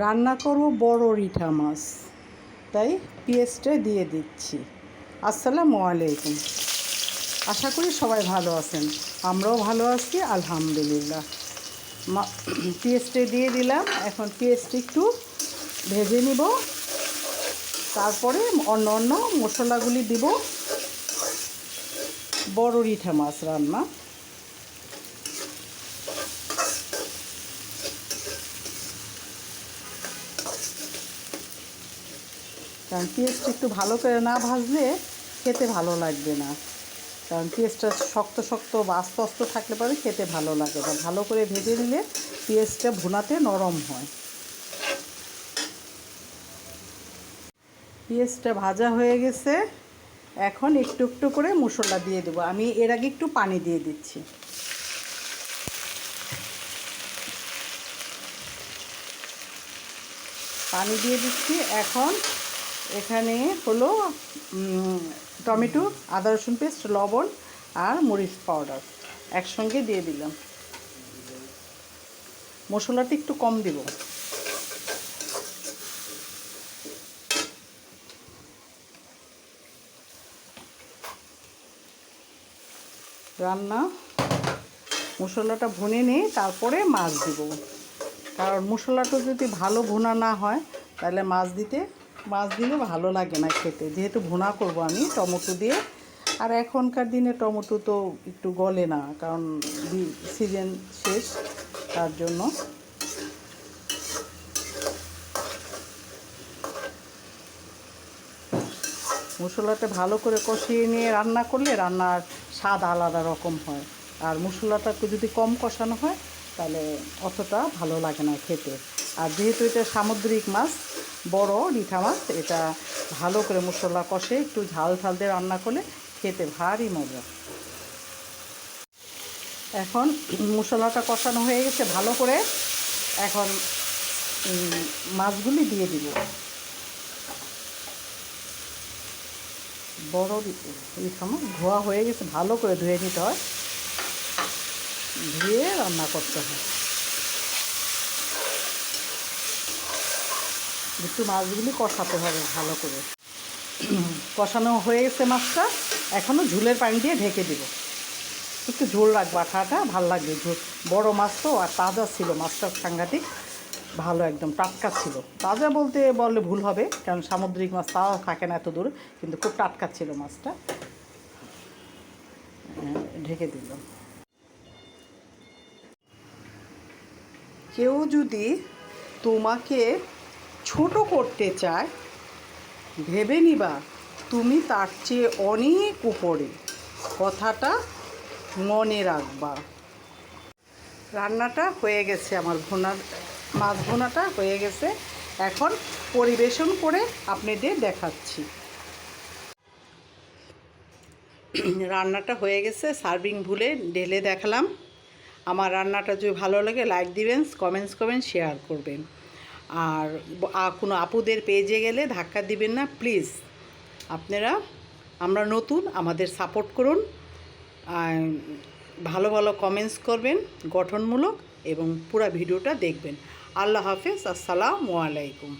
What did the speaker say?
রান্না করব বড় রিঠা মাছ। তাই পেঁয়াজটা দিয়ে দিচ্ছি। আসসালামু আলাইকুম। আশা করি সবাই ভালো আছেন। আমরাও ভালো আছি, আলহামদুলিল্লাহ। পেঁয়াজটা দিয়ে দিলাম। এখন পেঁয়াজটা একটু ভেজে নিব। তারপরে অন্য অন্য মশলাগুলি দিব। বড় রিঠা মাছ রান্না। কারণ পেঁয়াজটা একটু ভালো করে না ভাজলে খেতে ভালো লাগবে না। কারণ পেঁয়াজটা শক্ত শক্ত বা আস্ত আস্ত থাকলে পরে খেতে ভালো লাগে না। ভালো করে ভেজে নিলে পেঁয়াজটা ভুনাতে নরম হয়। পেঁয়াজটা ভাজা হয়ে গেছে। এখন একটু একটু করে মশলা দিয়ে দেবো। আমি এর আগে একটু পানি দিয়ে দিচ্ছি। পানি দিয়ে দিচ্ছি। এখন এখানে হলো টমেটো, আদা রসুন পেস্ট, লবণ আর মরিচ পাউডার একসঙ্গে দিয়ে দিলাম। মশলাটা একটু কম দিব। রান্না, মশলাটা ভুনে নিয়ে তারপরে মাছ দিব। কারণ মশলাটা যদি ভালো ভুনা না হয়, তাহলে মাছ দিতে মাছ দিলে ভালো লাগে না খেতে। যেহেতু ভুনা করব আমি টমেটো দিয়ে। আর এখনকার দিনে টমেটো তো একটু গলে না, কারণ সিজন শেষ, তার জন্য। মশলাটা ভালো করে কষিয়ে নিয়ে রান্না করলে রান্নার স্বাদ আলাদা রকম হয়। আর মশলাটা যদি কম কষানো হয়, তাহলে অতটা ভালো লাগে না খেতে। আর যেহেতু এটা সামুদ্রিক মাছ বড় রিঠা মাছ, এটা ভালো করে মশলা কষে একটু ঝাল ঝাল দিয়ে রান্না করলে খেতে ভারী মজা। এখন মশলাটা কষানো হয়ে গেছে ভালো করে। এখন মাছগুলি দিয়ে দিব। বড় মাছ, ধোয়া হয়ে গেছে, ভালো করে ধুয়ে নিতে হয়। ধুয়ে রান্না করতে হয়। একটু মাছগুলি কষাতে হবে ভালো করে। কষানো হয়ে গেছে মাছটা এখনও ঝুলের পানি দিয়ে ঢেকে দিব। একটু ঝোল রাখব আঠাটা ভালো লাগবে ঝোল। বড় মাছ তো আর তাজা ছিল মাছটা সাংঘাতিক ভালো একদম টাটকা ছিল। তাজা বলতে বললে ভুল হবে কারণ সামুদ্রিক মাছ তাও থাকে না এত দূর কিন্তু খুব টাটকা ছিল মাছটা। আহ, ঢেকে দিলাম। কেউ যদি তোমাকে ছোট করতে চায়, ভেবে নিবা তুমি তার চেয়ে অনেক উপরে। কথাটা মনে রাখবা। রান্নাটা হয়ে গেছে আমার ভুনার, মাছ ভুনাটা হয়ে গেছে। এখন পরিবেশন করে আপনাদের দেখাচ্ছি। রান্নাটা হয়ে গেছে, সার্ভিং ভুলে ঢেলে দেখালাম। আমার রান্নাটা যদি ভালো লাগে লাইক দিবেন কমেন্টস করবেন শেয়ার করবেন। আর কোনো আপুদের পেজে গেলে ধাক্কা দিবেন না প্লিজ আপনারা, আমরা নতুন, আমাদের সাপোর্ট করুন। ভালো ভালো কমেন্টস করবেন, গঠনমূলক, এবং পুরো ভিডিওটা দেখবেন। আল্লাহ হাফেজ, আসসালামু আলাইকুম।